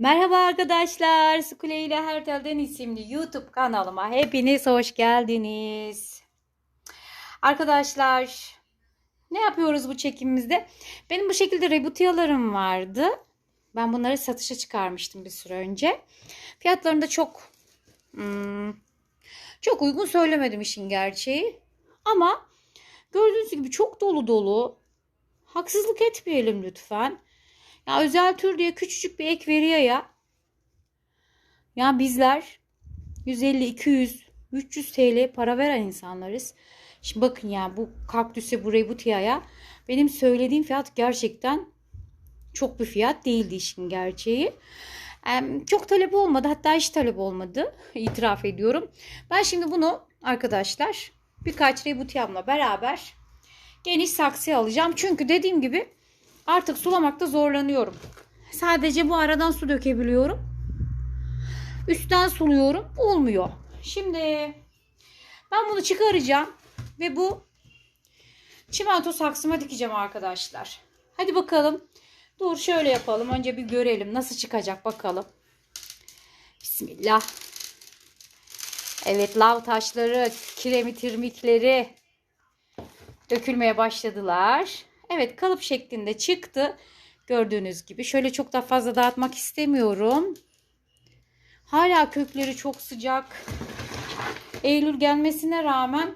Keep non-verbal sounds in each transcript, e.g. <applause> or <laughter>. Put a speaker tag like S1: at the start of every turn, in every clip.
S1: Merhaba arkadaşlar. Sukule ile Her Telden isimli YouTube kanalıma hepiniz hoş geldiniz. Arkadaşlar ne yapıyoruz bu çekimimizde? Benim bu şekilde rebutiyalarım vardı. Ben bunları satışa çıkarmıştım bir süre önce. Fiyatlarını da çok hmm, çok uygun söylemedim işin gerçeği. Ama gördüğünüz gibi çok dolu dolu. Haksızlık etmeyelim lütfen. Ya özel tür diye küçücük bir ek veriyor ya. Ya bizler 150, 200, 300 TL para veren insanlarız. Şimdi bakın ya bu kaktüse bu rebutiaya benim söylediğim fiyat gerçekten çok bir fiyat değildi işin gerçeği. Çok talep olmadı hatta hiç talep olmadı <laughs> itiraf ediyorum. Ben şimdi bunu arkadaşlar birkaç rebutiyamla beraber geniş saksıya alacağım. Çünkü dediğim gibi Artık sulamakta zorlanıyorum. Sadece bu aradan su dökebiliyorum. Üstten suluyorum. Olmuyor. Şimdi ben bunu çıkaracağım. Ve bu çimento saksıma dikeceğim arkadaşlar. Hadi bakalım. Dur şöyle yapalım. Önce bir görelim. Nasıl çıkacak bakalım. Bismillah. Evet lav taşları, kiremit irmikleri dökülmeye başladılar. Evet kalıp şeklinde çıktı. Gördüğünüz gibi. Şöyle çok da fazla dağıtmak istemiyorum. Hala kökleri çok sıcak. Eylül gelmesine rağmen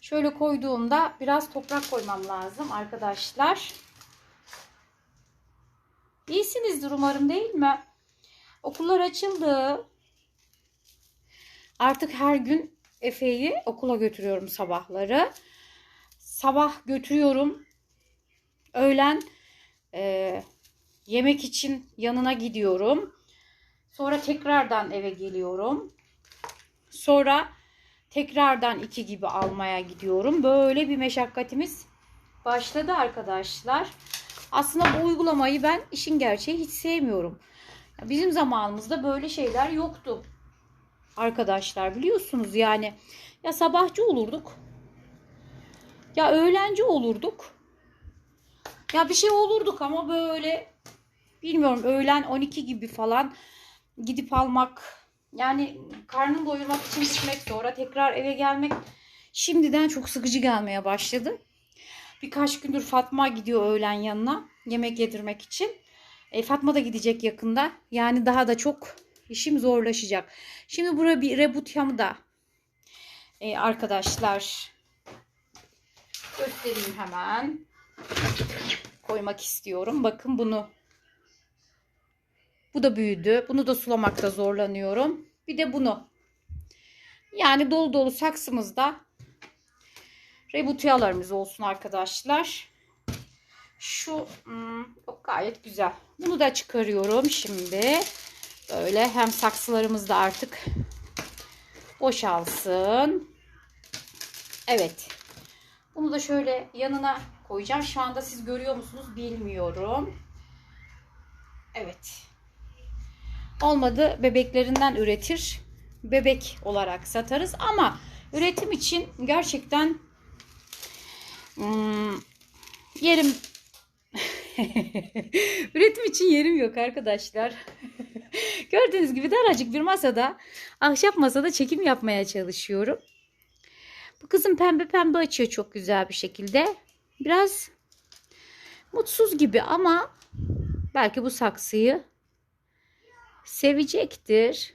S1: şöyle koyduğumda biraz toprak koymam lazım arkadaşlar. İyisinizdir umarım değil mi? Okullar açıldı. Artık her gün Efe'yi okula götürüyorum sabahları sabah götürüyorum. Öğlen e, yemek için yanına gidiyorum. Sonra tekrardan eve geliyorum. Sonra tekrardan iki gibi almaya gidiyorum. Böyle bir meşakkatimiz başladı arkadaşlar. Aslında bu uygulamayı ben işin gerçeği hiç sevmiyorum. Bizim zamanımızda böyle şeyler yoktu. Arkadaşlar biliyorsunuz yani ya sabahçı olurduk ya öğlenci olurduk. Ya bir şey olurduk ama böyle bilmiyorum öğlen 12 gibi falan gidip almak yani karnını doyurmak için gitmek sonra tekrar eve gelmek şimdiden çok sıkıcı gelmeye başladı. Birkaç gündür Fatma gidiyor öğlen yanına yemek yedirmek için. E, Fatma da gidecek yakında. Yani daha da çok işim zorlaşacak. Şimdi buraya bir rebutyamı da e, arkadaşlar Göstereyim hemen. Koymak istiyorum. Bakın bunu. Bu da büyüdü. Bunu da sulamakta zorlanıyorum. Bir de bunu. Yani dolu dolu saksımızda rebutiyalarımız olsun arkadaşlar. Şu hmm, gayet güzel. Bunu da çıkarıyorum şimdi. Böyle hem saksılarımız da artık boşalsın. Evet. Bunu da şöyle yanına koyacağım. Şu anda siz görüyor musunuz bilmiyorum. Evet. Olmadı bebeklerinden üretir. Bebek olarak satarız ama üretim için gerçekten hmm, yerim <laughs> üretim için yerim yok arkadaşlar. <laughs> Gördüğünüz gibi daracık bir masada ahşap masada çekim yapmaya çalışıyorum. Bu kızım pembe pembe açıyor çok güzel bir şekilde. Biraz mutsuz gibi ama belki bu saksıyı sevecektir.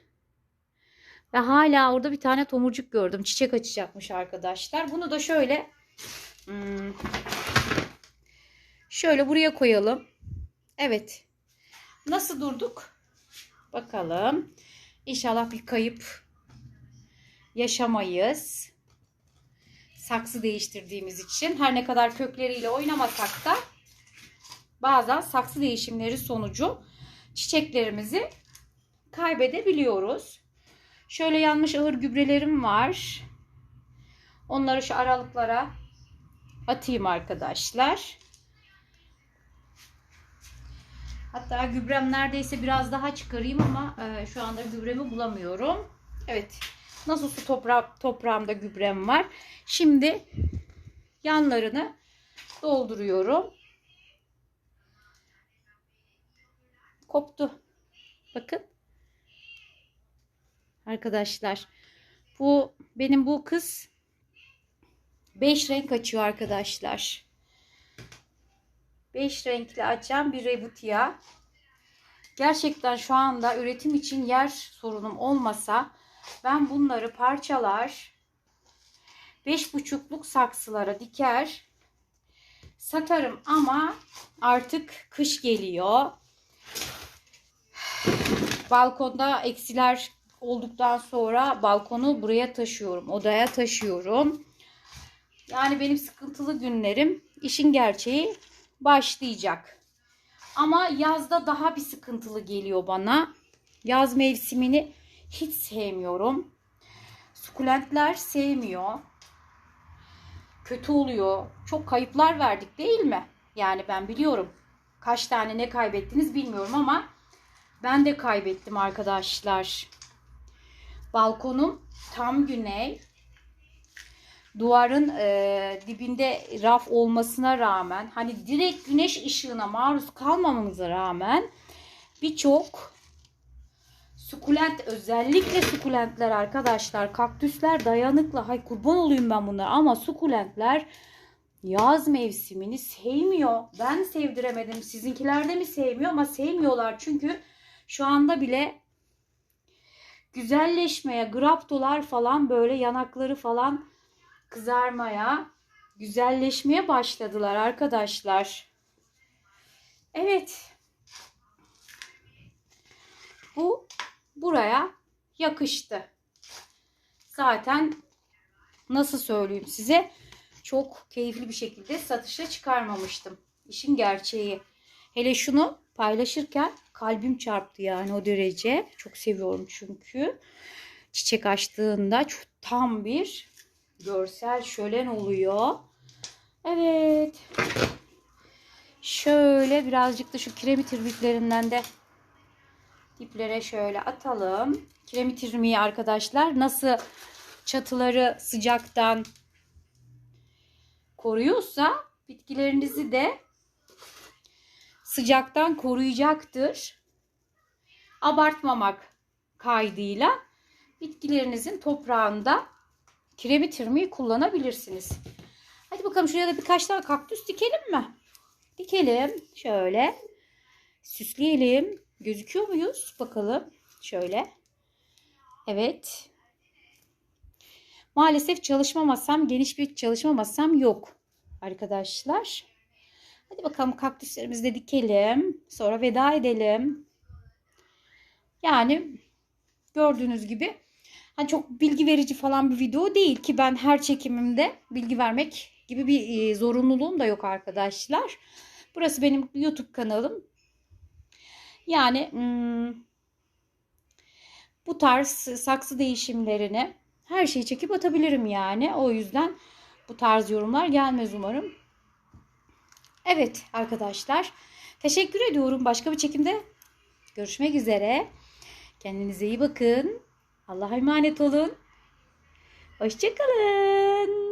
S1: Ve hala orada bir tane tomurcuk gördüm. Çiçek açacakmış arkadaşlar. Bunu da şöyle hmm, şöyle buraya koyalım. Evet. Nasıl durduk? Bakalım. İnşallah bir kayıp yaşamayız saksı değiştirdiğimiz için her ne kadar kökleriyle oynamasak da bazen saksı değişimleri sonucu çiçeklerimizi kaybedebiliyoruz. Şöyle yanmış ağır gübrelerim var. Onları şu aralıklara atayım arkadaşlar. Hatta gübrem neredeyse biraz daha çıkarayım ama e, şu anda gübremi bulamıyorum. Evet Nasıl su toprağı, toprağımda gübrem var. Şimdi yanlarını dolduruyorum. koptu. Bakın. Arkadaşlar. Bu benim bu kız 5 renk açıyor arkadaşlar. 5 renkli açan bir rebutia. Gerçekten şu anda üretim için yer sorunum olmasa ben bunları parçalar 5,5'luk saksılara diker satarım ama artık kış geliyor. Balkonda eksiler olduktan sonra balkonu buraya taşıyorum. Odaya taşıyorum. Yani benim sıkıntılı günlerim işin gerçeği başlayacak. Ama yazda daha bir sıkıntılı geliyor bana. Yaz mevsimini hiç sevmiyorum. Sukulentler sevmiyor. Kötü oluyor. Çok kayıplar verdik değil mi? Yani ben biliyorum. Kaç tane ne kaybettiniz bilmiyorum ama ben de kaybettim arkadaşlar. Balkonum tam güney. Duvarın e, dibinde raf olmasına rağmen hani direkt güneş ışığına maruz kalmamamıza rağmen birçok sukulent özellikle sukulentler arkadaşlar kaktüsler dayanıklı hay kurban olayım ben bunlara ama sukulentler yaz mevsimini sevmiyor. Ben sevdiremedim. Sizinkiler de mi sevmiyor ama sevmiyorlar çünkü şu anda bile güzelleşmeye, graptolar falan böyle yanakları falan kızarmaya, güzelleşmeye başladılar arkadaşlar. Evet. Bu buraya yakıştı. Zaten nasıl söyleyeyim size çok keyifli bir şekilde satışa çıkarmamıştım. İşin gerçeği. Hele şunu paylaşırken kalbim çarptı yani o derece. Çok seviyorum çünkü. Çiçek açtığında tam bir görsel şölen oluyor. Evet. Şöyle birazcık da şu kiremit irmiklerinden de diplere şöyle atalım. Kiremit irmiği arkadaşlar nasıl çatıları sıcaktan koruyorsa bitkilerinizi de sıcaktan koruyacaktır. Abartmamak kaydıyla bitkilerinizin toprağında kiremit irmiği kullanabilirsiniz. Hadi bakalım şuraya da birkaç tane kaktüs dikelim mi? Dikelim. Şöyle. Süsleyelim. Gözüküyor muyuz? Bakalım. Şöyle. Evet. Maalesef çalışma masam, geniş bir çalışma masam yok. Arkadaşlar. Hadi bakalım kaktüslerimizi de dikelim. Sonra veda edelim. Yani gördüğünüz gibi hani çok bilgi verici falan bir video değil ki ben her çekimimde bilgi vermek gibi bir e, zorunluluğum da yok arkadaşlar. Burası benim YouTube kanalım. Yani hmm, bu tarz saksı değişimlerini her şeyi çekip atabilirim yani. O yüzden bu tarz yorumlar gelmez umarım. Evet arkadaşlar. Teşekkür ediyorum. Başka bir çekimde görüşmek üzere. Kendinize iyi bakın. Allah'a emanet olun. Hoşçakalın.